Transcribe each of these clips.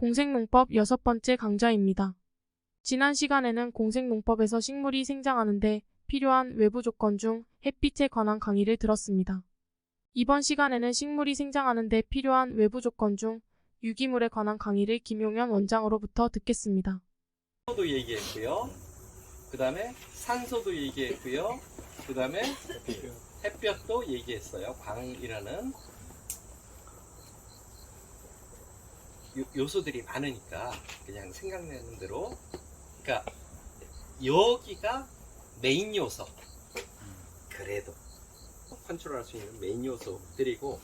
공생농법 여섯 번째 강좌입니다. 지난 시간에는 공생농법에서 식물이 생장하는데 필요한 외부 조건 중 햇빛에 관한 강의를 들었습니다. 이번 시간에는 식물이 생장하는데 필요한 외부 조건 중 유기물에 관한 강의를 김용현 원장으로부터 듣겠습니다. 도 얘기했고요. 그 다음에 산소도 얘기했고요. 그 다음에 햇볕도 얘기했어요. 광이라는 요, 요소들이 많으니까 그냥 생각나는 대로 그러니까 여기가 메인 요소 그래도 컨트롤할 수 있는 메인 요소들이고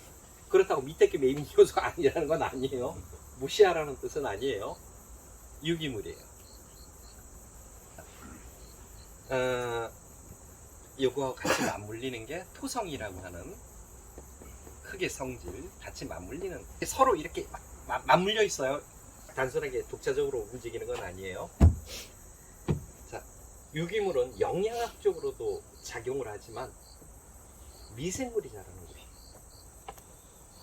그렇다고 밑에 게 메인 요소가 아니라는 건 아니에요. 무시하라는 뜻은 아니에요. 유기물이에요. 어, 요거 같이 맞물리는 게 토성이라고 하는 흙의 성질 같이 맞물리는 서로 이렇게 마- 마- 맞물려 있어요. 단순하게 독자적으로 움직이는 건 아니에요. 자, 유기물은 영양학적으로도 작용을 하지만 미생물이 자라는 거예요.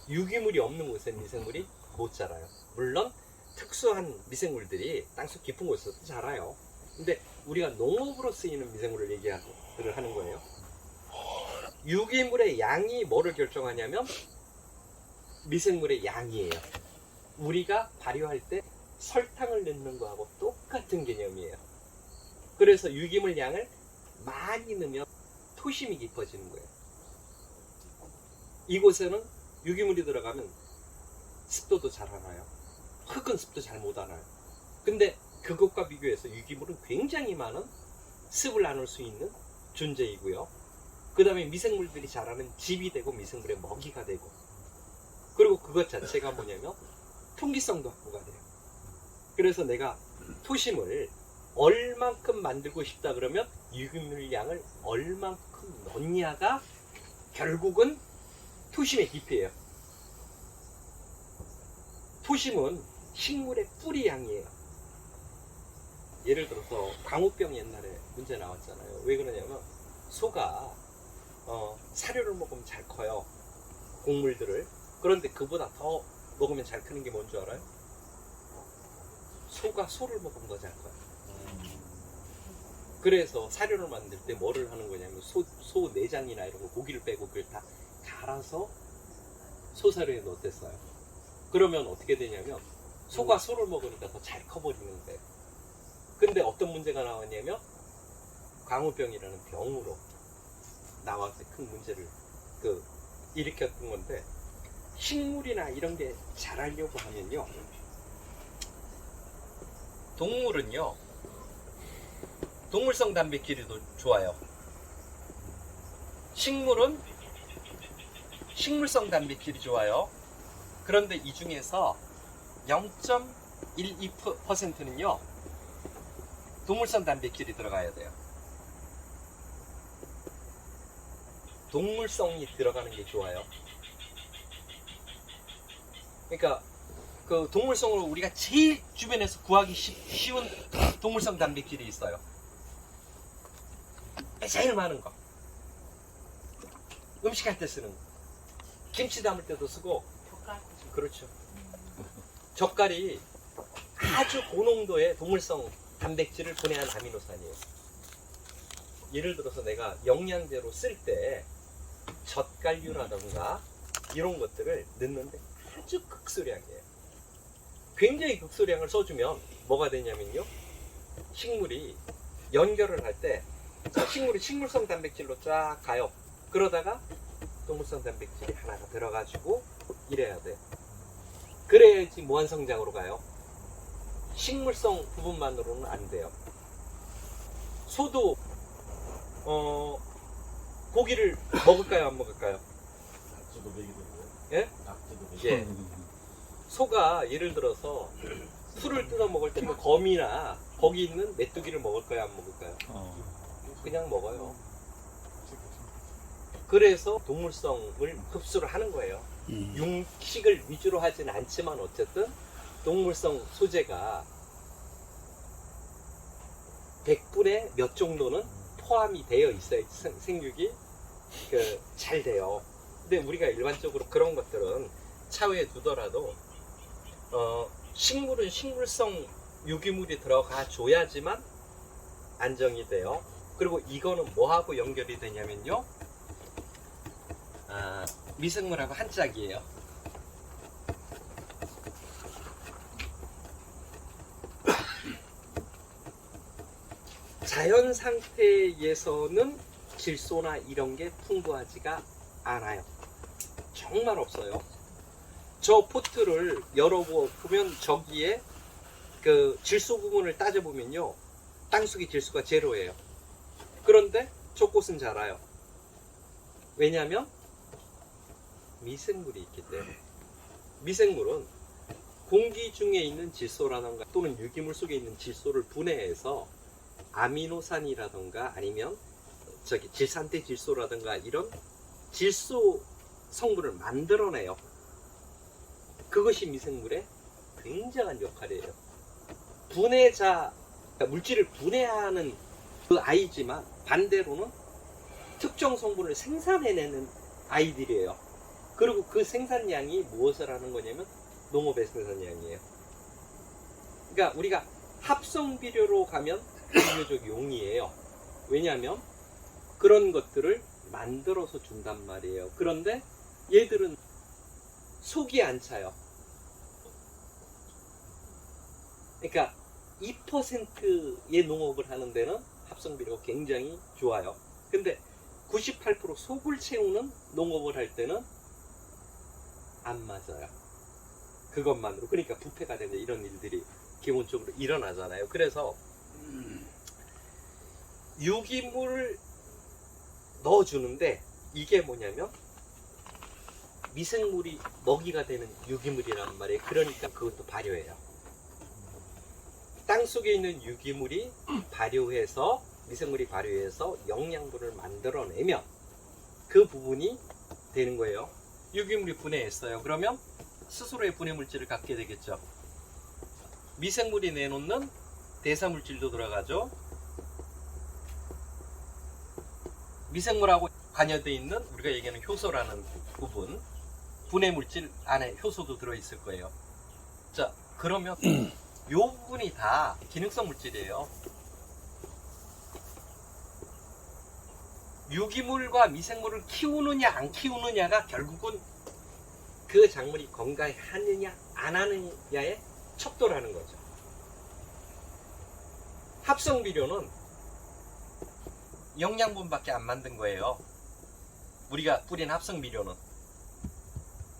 유기물이 없는 곳에 미생물이 못 자라요. 물론 특수한 미생물들이 땅속 깊은 곳에서도 자라요. 근데 우리가 농업으로 쓰이는 미생물을 얘기를 하는 거예요. 유기물의 양이 뭐를 결정하냐면 미생물의 양이에요. 우리가 발효할 때 설탕을 넣는 거하고 똑같은 개념이에요. 그래서 유기물 양을 많이 넣으면 토심이 깊어지는 거예요. 이곳에는 유기물이 들어가면 습도도 잘 알아요. 흙은 습도 잘못 알아요. 근데 그것과 비교해서 유기물은 굉장히 많은 습을 나눌 수 있는 존재이고요. 그 다음에 미생물들이 자라는 집이 되고 미생물의 먹이가 되고 그리고 그것 자체가 뭐냐면 통기성도 확보가 돼요. 그래서 내가 토심을 얼만큼 만들고 싶다 그러면 유기물 양을 얼만큼 넣냐가 결국은 토심의 깊이에요. 토심은 식물의 뿌리 양이에요. 예를 들어서 광우병 옛날에 문제 나왔잖아요. 왜 그러냐면 소가 어, 사료를 먹으면 잘 커요. 곡물들을. 그런데 그보다 더 먹으면 잘 크는 게 뭔지 알아요? 소가 소를 더잘 커요. 그래서 사료를 만들 때 뭐를 하는 거냐면 소, 소 내장이나 이런 거 고기를 빼고 그걸 다 갈아서 소사료에 넣었댔어요. 그러면 어떻게 되냐면 소가 소를 먹으니까 더 잘 커버리는 거예요. 근데 어떤 문제가 나왔냐면 광우병이라는 병으로 나와서 큰 문제를 그 일으켰던 건데 식물이나 이런 게 자라려고 하면요 동물은요 동물성 단백질이 더 좋아요 식물은 식물성 단백질이 좋아요 그런데 이 중에서 0.12%는요 동물성 단백질이 들어가야 돼요. 동물성이 들어가는 게 좋아요. 그러니까 그 동물성으로 우리가 제일 주변에서 구하기 쉬- 쉬운 동물성 단백질이 있어요. 제일 많은 거. 음식할 때 쓰는 거. 김치 담을 때도 쓰고. 그렇죠. 젓갈이 아주 고농도의 동물성 단백질을 분해한 아미노산이에요. 예를 들어서 내가 영양제로 쓸 때 젓갈류라던가 이런 것들을 넣는데 아주 극소량이에요. 굉장히 극소량을 써주면 뭐가 되냐면요. 식물이 연결을 할 때 식물이 식물성 단백질로 쫙 가요. 그러다가 동물성 단백질이 하나가 들어가지고 이래야 돼요. 그래야지 무한성장으로 가요. 식물성 부분만으로는 안 돼요. 소도 어 고기를 먹을까요, 안 먹을까요? 예? 예. 소가 예를 들어서 풀을 뜯어 먹을 때그 거미나 거기 있는 메뚜기를 먹을까요, 안 먹을까요? 그냥 먹어요. 그래서 동물성을 흡수를 하는 거예요. 육식을 위주로 하진 않지만 어쨌든 동물성 소재가 100분의 몇 정도는 포함이 되어 있어야 생- 생육이 그 잘 돼요. 근데 우리가 일반적으로 그런 것들은 차후에 두더라도 어, 식물은 식물성 유기물이 들어가 줘야지만 안정이 돼요. 그리고 이거는 뭐하고 연결이 되냐면요. 아, 미생물하고 한 짝이에요. 자연 상태에서는 질소나 이런 게 풍부하지가 않아요. 정말 없어요. 저 포트를 열어보면 저기에 그 질소 부분을 따져보면요. 땅속의 질소가 제로예요. 그런데 저 꽃은 자라요. 왜냐하면 미생물이 있기 때문에. 미생물은 공기 중에 있는 질소라던가 또는 유기물 속에 있는 질소를 분해해서 아미노산이라던가 아니면 저기 질산대 질소라든가 이런 질소 성분을 만들어내요. 그것이 미생물의 굉장한 역할이에요. 분해자, 그러니까 물질을 분해하는 그 아이지만 반대로는 특정 성분을 생산해내는 아이들이에요. 그리고 그 생산량이 무엇을 하는 거냐면 농업의 생산량이에요. 그러니까 우리가 합성 비료로 가면 비교적 용이에요. 왜냐하면 그런 것들을 만들어서 준단 말이에요. 그런데 얘들은 속이 안 차요. 그러니까 2%의 농업을 하는 데는 합성 비료가 굉장히 좋아요. 근데 98% 속을 채우는 농업을 할 때는 안 맞아요. 그것만으로. 그러니까 부패가 되는 이런 일들이 기본적으로 일어나잖아요. 그래서 유기물을 넣어주는데 이게 뭐냐면 미생물이 먹이가 되는 유기물이란 말이에요. 그러니까 그것도 발효해요. 땅 속에 있는 유기물이 발효해서 미생물이 발효해서 영양분을 만들어내면 그 부분이 되는 거예요. 유기물이 분해했어요. 그러면 스스로의 분해 물질을 갖게 되겠죠. 미생물이 내놓는 대사 물질도 들어가죠. 미생물하고 관여되어 있는 우리가 얘기하는 효소라는 부분 분해 물질 안에 효소도 들어 있을 거예요. 자, 그러면 이 부분이 다 기능성 물질이에요. 유기물과 미생물을 키우느냐 안 키우느냐가 결국은 그 작물이 건강하느냐 안 하느냐의 척도라는 거죠. 합성 비료는 영양분밖에 안 만든 거예요. 우리가 뿌린 합성 비료는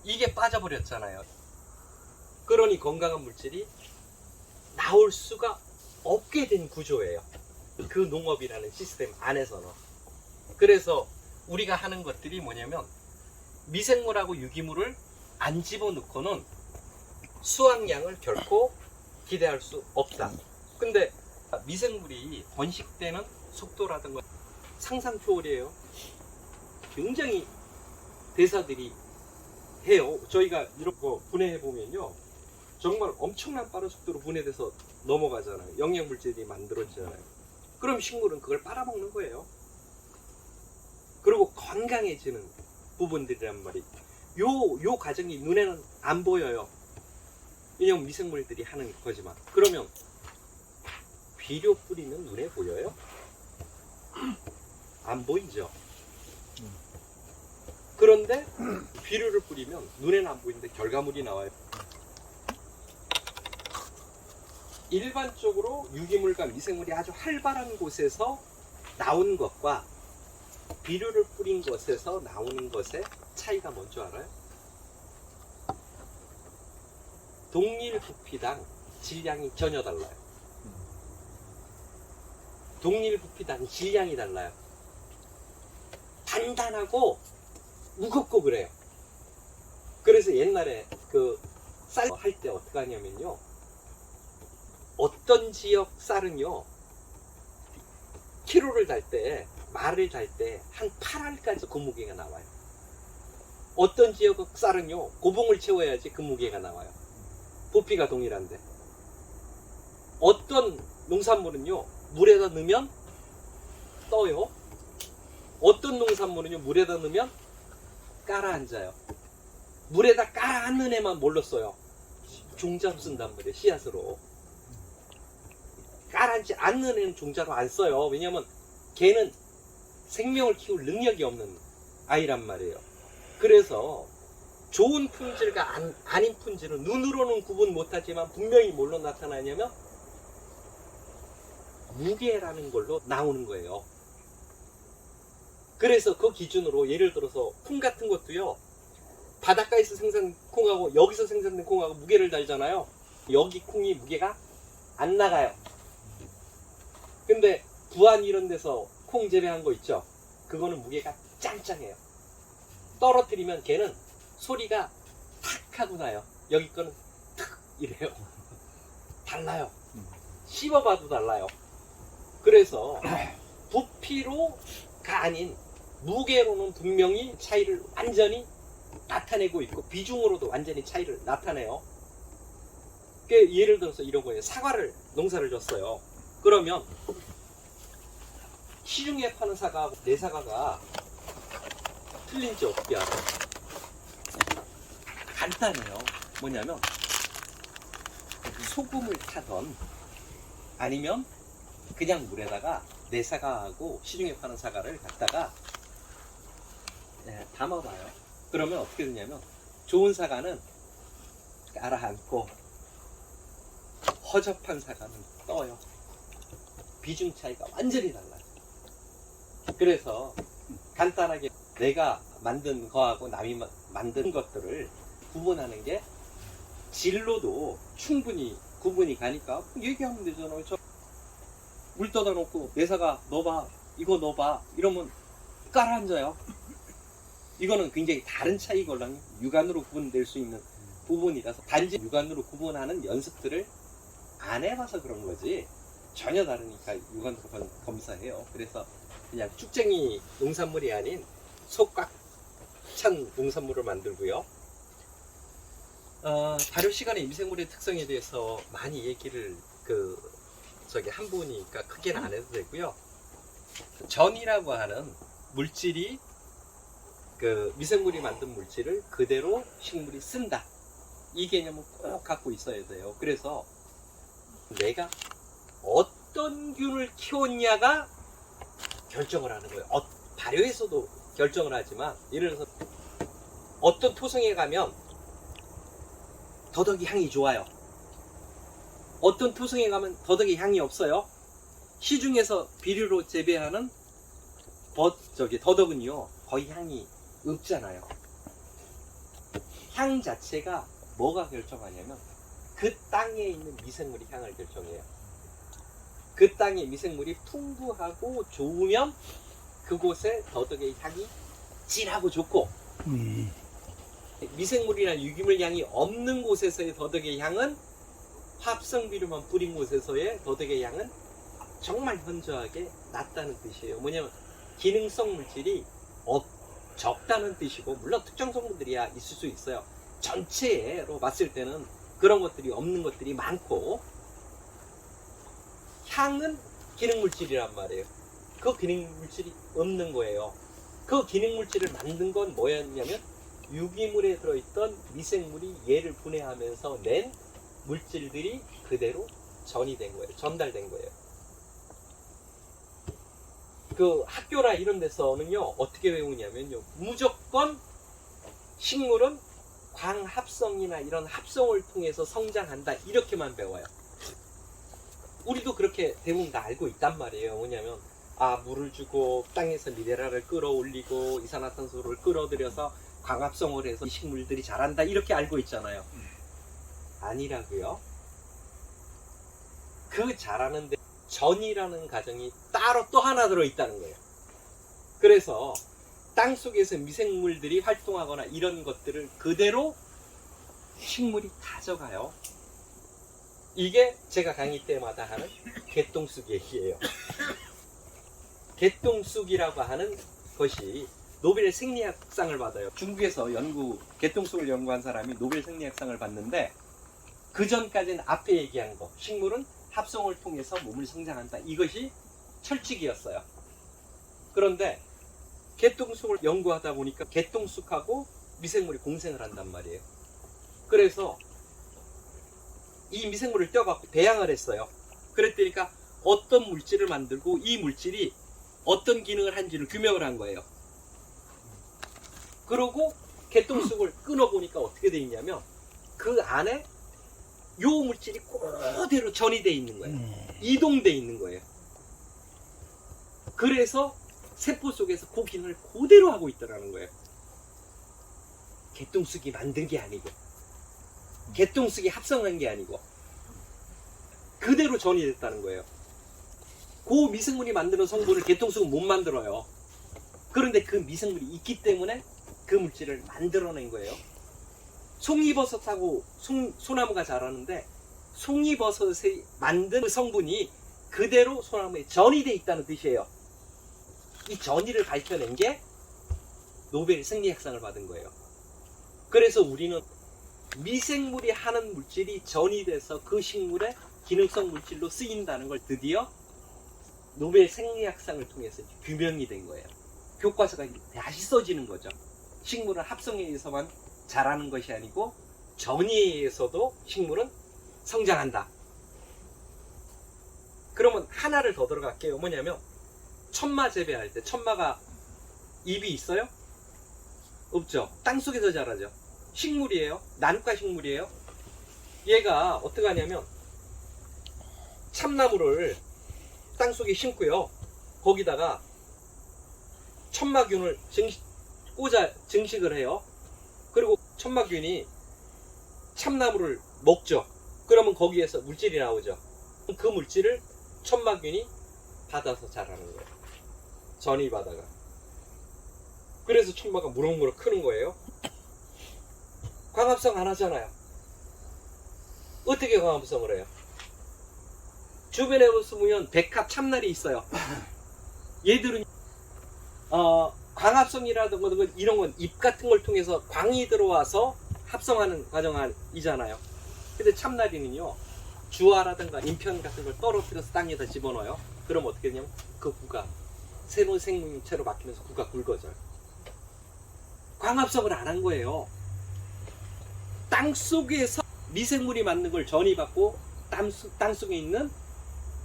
이게 빠져버렸잖아요. 그러니 건강한 물질이 나올 수가 없게 된 구조예요. 그 농업이라는 시스템 안에서는. 그래서 우리가 하는 것들이 뭐냐면 미생물하고 유기물을 안 집어넣고는 수확량을 결코 기대할 수 없다. 근데 미생물이 번식되는 속도라든가 상상 초월이에요. 굉장히 대사들이 해요. 저희가 거 분해해 보면요. 정말 엄청난 빠른 속도로 분해돼서 넘어가잖아요. 영양 물질이 만들어지잖아요. 그럼 식물은 그걸 빨아먹는 거예요. 그리고 건강해지는 부분들이란 말이에요. 요, 요 과정이 눈에는 안 보여요. 왜냐면 미생물들이 하는 거지만. 그러면 비료 뿌리면 눈에 보여요? 안 보이죠? 그런데 비료를 뿌리면 눈에는 안 보이는데 결과물이 나와요. 일반적으로 유기물과 미생물이 아주 활발한 곳에서 나온 것과 비료를 뿌린 것에서 나오는 것의 차이가 뭔지 알아요? 동일 부피당 질량이 전혀 달라요. 동일 부피당 질량이 달라요. 단단하고 무겁고 그래요. 그래서 옛날에 그 쌀 할 때 어떻게 하냐면요. 어떤 지역 쌀은요. 키로를 달 때, 말을 달 때 한 8알까지 그 무게가 나와요. 어떤 지역 쌀은요. 고봉을 채워야지 그 무게가 나와요. 부피가 동일한데. 어떤 농산물은요. 물에다 넣으면 떠요. 어떤 농산물은요. 물에다 넣으면 가라앉아요. 물에다 깔아앉는 애만 몰랐어요. 종자로 쓴단 말이에요. 씨앗으로. 깔아지 않는 애는 종자로 안 써요. 왜냐면 걔는 생명을 키울 능력이 없는 아이란 말이에요. 그래서 좋은 품질과 안, 아닌 품질은 눈으로는 구분 못하지만 분명히 뭘로 나타나냐면 무게라는 걸로 나오는 거예요. 그래서 그 기준으로 예를 들어서 콩 같은 것도요. 바닷가에서 생산된 콩하고 여기서 생산된 콩하고 무게를 달잖아요. 여기 콩이 무게가 안 나가요. 근데 부안 이런 데서 콩 재배한 거 있죠? 그거는 무게가 짱짱해요. 떨어뜨리면 걔는 소리가 탁 하고 나요. 여기 거는 탁 이래요. 달라요. 씹어봐도 달라요. 그래서 부피로가 아닌 무게로는 분명히 차이를 완전히 나타내고 있고 비중으로도 완전히 차이를 나타내요. 그 예를 들어서 이런 거예요. 사과를 농사를 졌어요. 그러면 시중에 파는 사과하고 내 사과가 틀린지 어떻게 알아? 간단해요. 뭐냐면 소금을 타던 아니면 그냥 물에다가 내 사과하고 시중에 파는 사과를 갖다가 예, 담아봐요. 그러면 어떻게 되냐면 좋은 사과는 깔아앉고 허접한 사과는 떠요. 비중 차이가 완전히 달라요. 그래서 간단하게 내가 만든 거하고 남이 마- 만든 것들을 구분하는 게 진로도 충분히 구분이 가니까 얘기하면 되잖아요. 저물 떠다 놓고 내사가 넣어봐 이거 넣어봐 이러면 깔아앉아요. 이거는 굉장히 다른 차이걸랑 육안으로 구분될 수 있는 부분이라서 단지 육안으로 구분하는 연습들을 안 해봐서 그런 거지 전혀 다르니까 육안으로 검- 검사해요. 그래서 그냥 쭉쟁이 농산물이 아닌 속꽉 찬 농산물을 만들고요. 어, 발효 시간의 미생물의 특성에 대해서 많이 얘기를 그 저기 한 분이니까 크게는 안 해도 되고요. 전이라고 하는 물질이 그 미생물이 만든 물질을 그대로 식물이 쓴다. 이 개념을 꼭 갖고 있어야 돼요. 그래서 내가 어떤 균을 키웠냐가 결정을 하는 거예요. 어, 발효에서도 결정을 하지만 예를 들어서 어떤 토성에 가면 더덕이 향이 좋아요. 어떤 토성에 가면 더덕이 향이 없어요. 시중에서 비료로 재배하는 버, 저기 더덕은요 거의 향이 없잖아요. 향 자체가 뭐가 결정하냐면 그 땅에 있는 미생물이 향을 결정해요. 그 땅의 미생물이 풍부하고 좋으면 그곳에 더덕의 향이 진하고 좋고 미생물이나 유기물 향이 없는 곳에서의 더덕의 향은 합성 비료만 뿌린 곳에서의 더덕의 향은 정말 현저하게 낮다는 뜻이에요. 뭐냐면 기능성 물질이 없, 적다는 뜻이고 물론 특정 성분들이야 있을 수 있어요. 전체로 봤을 때는 그런 것들이 없는 것들이 많고 향은 기능 물질이란 말이에요. 그 기능 물질이 없는 거예요. 그 기능 물질을 만든 건 뭐였냐면 유기물에 들어있던 미생물이 얘를 분해하면서 낸 물질들이 그대로 전이 된 거예요. 전달된 거예요. 그 학교나 이런 데서는요, 어떻게 외우냐면요, 무조건 식물은 광합성이나 이런 합성을 통해서 성장한다. 이렇게만 배워요. 우리도 그렇게 대부분 다 알고 있단 말이에요. 뭐냐면, 아, 물을 주고 땅에서 미네랄을 끌어올리고 이산화탄소를 끌어들여서 광합성을 해서 이 식물들이 자란다. 이렇게 알고 있잖아요. 아니라고요. 그 자라는데 전이라는 가정이 따로 또 하나 들어있다는 거예요. 그래서 땅 속에서 미생물들이 활동하거나 이런 것들을 그대로 식물이 가져가요. 이게 제가 강의 때마다 하는 개똥쑥 얘기예요. 개똥쑥이라고 하는 것이 노벨 생리학상을 받아요. 중국에서 연구, 개똥쑥을 연구한 사람이 노벨 생리학상을 받는데 그 전까지는 앞에 얘기한 거, 식물은 합성을 통해서 몸을 성장한다. 이것이 철칙이었어요. 그런데 개똥쑥을 연구하다 보니까 개똥쑥하고 미생물이 공생을 한단 말이에요. 그래서 이 미생물을 떼어갖고 배양을 했어요. 그랬더니까 어떤 물질을 만들고 이 물질이 어떤 기능을 한지를 규명을 한 거예요. 그러고 개똥쑥을 끊어보니까 어떻게 돼 있냐면 그 안에 요 물질이 그대로 전이돼 있는 거예요. 이동돼 있는 거예요. 그래서 세포 속에서 그 기능을 그대로 하고 있더라는 거예요. 개똥쑥이 만든 게 아니고 개똥쑥이 합성한 게 아니고 그대로 전이 됐다는 거예요. 그 미생물이 만드는 성분을 개똥쑥은 못 만들어요. 그런데 그 미생물이 있기 때문에 그 물질을 만들어낸 거예요. 송이버섯하고 송, 소나무가 자라는데 송이버섯이 만든 그 성분이 그대로 소나무에 전이돼 있다는 뜻이에요. 이 전이를 밝혀낸 게 노벨 생리학상을 받은 거예요. 그래서 우리는 미생물이 하는 물질이 전이돼서 그 식물의 기능성 물질로 쓰인다는 걸 드디어 노벨 생리학상을 통해서 규명이 된 거예요. 교과서가 다시 써지는 거죠. 식물은 합성에 의해서만 자라는 것이 아니고 전이에 의해서도 식물은 성장한다. 그러면 하나를 더 들어갈게요. 뭐냐면 천마 재배할 때 천마가 잎이 있어요? 없죠. 땅 속에서 자라죠. 식물이에요. 난과 식물이에요. 얘가 어떻게 하냐면 참나무를 땅 속에 심고요. 거기다가 천마균을 증식, 꽂아 증식을 해요. 천마균이 참나무를 먹죠. 그러면 거기에서 물질이 나오죠. 그 물질을 천마균이 받아서 자라는 거예요. 전이 받아가. 그래서 천마가 무럭무럭 크는 거예요. 광합성 안 하잖아요. 어떻게 광합성을 해요? 주변에 보시면 백합 참날이 있어요. 얘들은 어, 광합성이라든가 이런 건잎 같은 걸 통해서 광이 들어와서 합성하는 과정이잖아요. 근데 참나리는요 주화라든가 인편 같은 걸 떨어뜨려서 땅에다 집어넣어요. 그럼 어떻게 되냐면 그 구가 새로운 생명체로 바뀌면서 구가 굵어져요. 광합성을 안 한 거예요. 땅 속에서 미생물이 만든 걸 전이받고 땅 속에 있는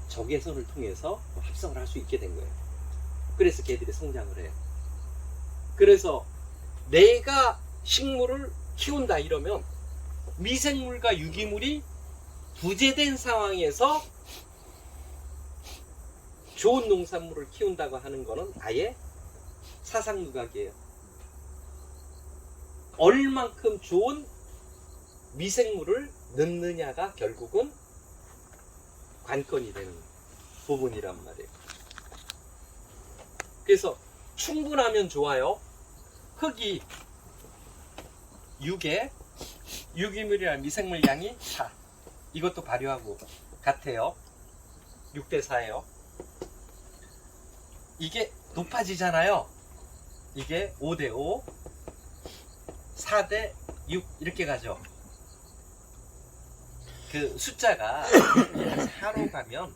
적외선을 통해서 합성을 할 수 있게 된 거예요. 그래서 개들이 성장을 해요. 그래서 내가 식물을 키운다 이러면 미생물과 유기물이 부재된 상황에서 좋은 농산물을 키운다고 하는 거는 아예 사상누각이에요. 얼만큼 좋은 미생물을 넣느냐가 결국은 관건이 되는 부분이란 말이에요. 그래서 충분하면 좋아요. 흙이 6에 유기물이랑 미생물 양이 4. 이것도 발효하고 같아요. 6대 4예요. 이게 높아지잖아요. 이게 5대 5, 4대 6 이렇게 가죠. 그 숫자가 4로 가면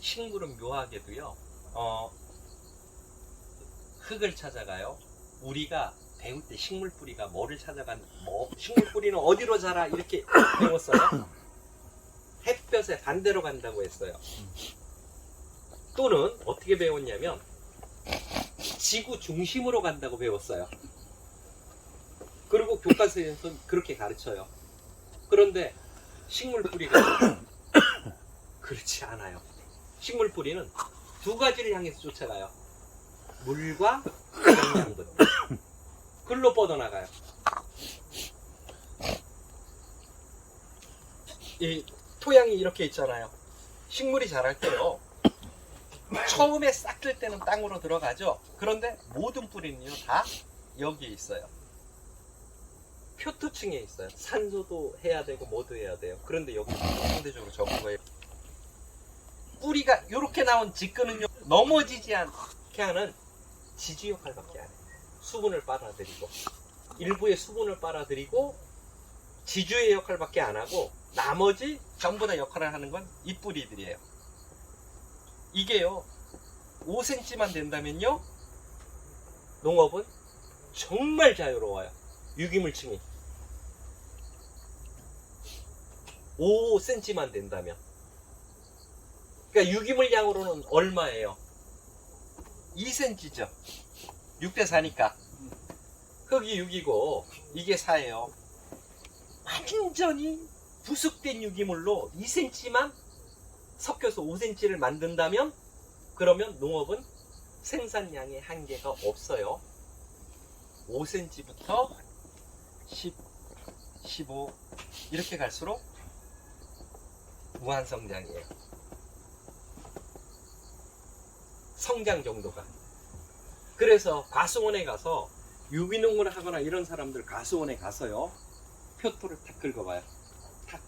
식물은 묘하게도요. 어, 흙을 찾아가요. 우리가 배울 때 식물 뿌리가 뭐를 찾아간 뭐 식물 뿌리는 어디로 자라 이렇게 배웠어요. 햇볕에 반대로 간다고 했어요. 또는 어떻게 배웠냐면 지구 중심으로 간다고 배웠어요. 그리고 교과서에서 그렇게 가르쳐요. 그런데 식물 뿌리가 그렇지 않아요. 식물 뿌리는 두 가지를 향해서 쫓아가요. 물과 영양분. 글로 뻗어나가요. 이 토양이 이렇게 있잖아요. 식물이 자랄 때요. 처음에 싹뜰 때는 땅으로 들어가죠. 그런데 모든 뿌리는요 다 여기에 있어요. 표토층에 있어요. 산소도 해야 되고 뭐도 해야 돼요. 그런데 여기 상대적으로 적은 거예요. 뿌리가 이렇게 나온 직근은요 넘어지지 않게 하는 지주 역할밖에 안 해요. 수분을 빨아들이고 일부의 수분을 빨아들이고 지주의 역할밖에 안 하고 나머지 전부 다 역할을 하는 건 이 뿌리들이에요. 이게요 5cm만 된다면요 농업은 정말 자유로워요. 유기물층이 5cm만 된다면. 그러니까 유기물 양으로는 얼마예요? 2cm죠. 6대 4니까. 흙이 6이고 이게 4예요. 완전히 부숙된 유기물로 2cm만 섞여서 5cm를 만든다면 그러면 농업은 생산량의 한계가 없어요. 5cm부터 10, 15 이렇게 갈수록 무한성장이에요. 성장 정도가. 그래서 과수원에 가서 유기농을 하거나 이런 사람들 과수원에 가서요. 표토를 탁 긁어봐요. 탁.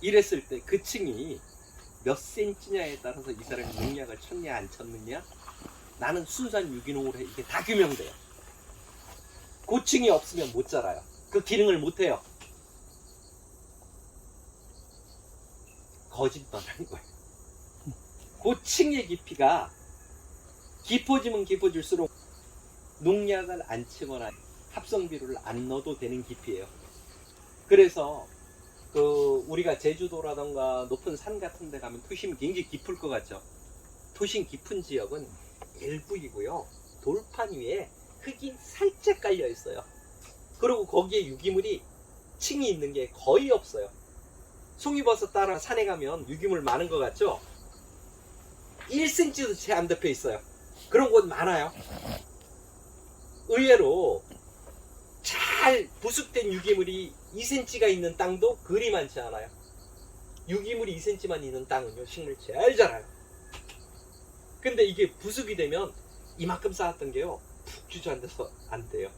이랬을 때 그 층이 몇 센치냐에 따라서 이 사람이 농약을 쳤냐 안 쳤느냐 나는 순수한 유기농으로 해. 이게 다 규명돼요. 고층이 없으면 못 자라요. 그 기능을 못 해요. 거짓말하는 거예요. 고층의 깊이가 깊어지면 깊어질수록 농약을 안 치거나 합성비료를 안 넣어도 되는 깊이에요. 그래서 그 우리가 제주도라던가 높은 산 같은 데 가면 토심이 굉장히 깊을 것 같죠. 토심 깊은 지역은 일부이고요. 돌판 위에 흙이 살짝 깔려 있어요. 그리고 거기에 유기물이 층이 있는 게 거의 없어요. 송이버섯 따라 산에 가면 유기물 많은 것 같죠? 1cm도 채 안 덮여 있어요. 그런 곳 많아요. 의외로 잘 부숙된 유기물이 2cm가 있는 땅도 그리 많지 않아요. 유기물이 2cm만 있는 땅은요, 식물 제일 자라요. 근데 이게 부숙이 되면 이만큼 쌓았던 게요, 푹 주저앉아서 안 돼요.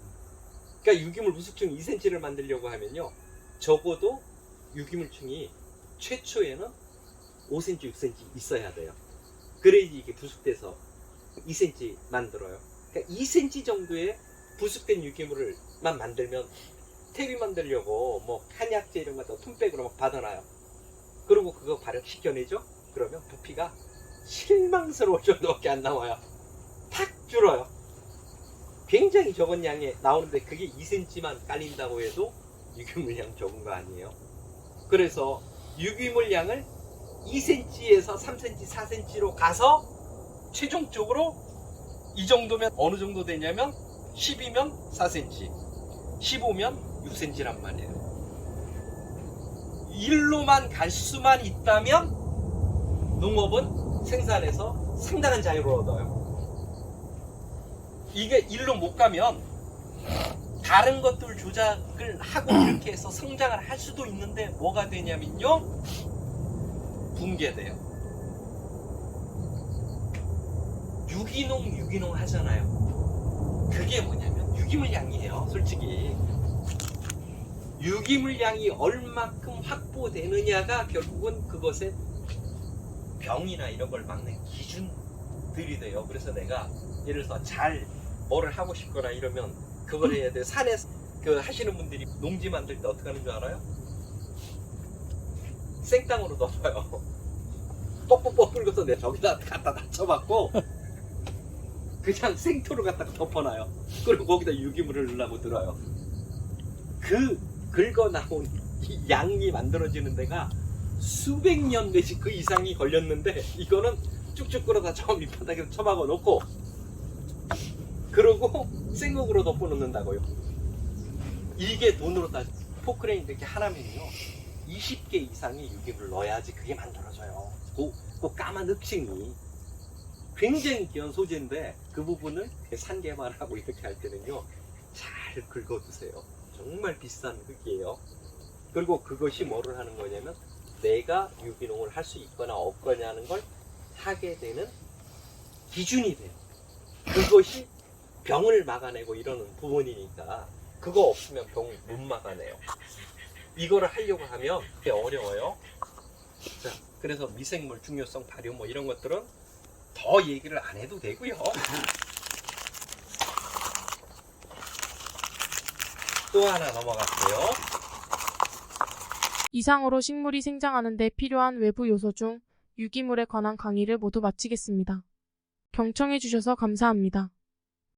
그러니까 유기물 부숙층 2cm를 만들려고 하면요, 적어도 유기물층이 최초에는 5cm, 6cm 있어야 돼요. 그래야지 이게 부숙돼서 2cm 만들어요. 그러니까 2cm 정도의 부숙된 유기물을만 만들면 퇴비 만들려고 뭐 한약재 이런 거다 톤백으로 막 받아놔요. 그리고 그거 발효시켜내죠? 그러면 부피가 실망스러울 정도밖에 안 나와요. 탁 줄어요. 굉장히 적은 양에 나오는데 그게 2cm만 깔린다고 해도 유기물량 적은 거 아니에요. 그래서 유기물량을 2cm에서 3cm, 4cm로 가서 최종적으로 이 정도면 어느 정도 되냐면 10이면 4cm, 15면 6cm란 말이에요. 일로만 갈 수만 있다면 농업은 생산에서 상당한 자유를 얻어요. 이게 일로 못 가면 다른 것들 조작을 하고 이렇게 해서 성장을 할 수도 있는데 뭐가 되냐면요. 붕괴돼요. 유기농, 유기농 하잖아요. 그게 뭐냐면 유기물량이에요, 솔직히. 유기물량이 얼마큼 확보되느냐가 결국은 그것의 병이나 이런 걸 막는 기준들이 돼요. 그래서 내가 예를 들어서 잘 뭐를 하고 싶거나 이러면 그걸 해야 돼. 산에 그 하시는 분들이 농지 만들 때 어떻게 하는 줄 알아요? 생땅으로 덮어요. 뻑뻑뻑 긁어서 내 저기다 갖다 낮춰봤고 그냥 생토를 갖다가 덮어놔요. 그리고 거기다 유기물을 넣으려고 들어요. 그 긁어 나온 이 양이 만들어지는 데가 수백 년 내지 그 이상이 걸렸는데 이거는 쭉쭉 끌어다 저 밑바닥에 처박아 놓고 그러고 생목으로 덮어 놓는다고요. 이게 돈으로 따지 포크레인 이렇게 하나면요 20개 이상의 유기물을 넣어야지 그게 만들어져요. 그, 그 까만 흑층이 굉장히 귀한 소재인데 그 부분을 산 개발하고 이렇게 할 때는요 잘 긁어두세요. 정말 비싼 흙이에요. 그리고 그것이 뭐를 하는 거냐면 내가 유기농을 할 수 있거나 없거냐는 걸 하게 되는 기준이 돼요. 그것이 병을 막아내고 이러는 부분이니까 그거 없으면 병을 못 막아내요. 이거를 하려고 하면 꽤 어려워요. 자, 그래서 미생물 중요성 발효 뭐 이런 것들은 더 얘기를 안 해도 되고요. 또 하나 넘어갈게요. 이상으로 식물이 생장하는 데 필요한 외부 요소 중 유기물에 관한 강의를 모두 마치겠습니다. 경청해 주셔서 감사합니다.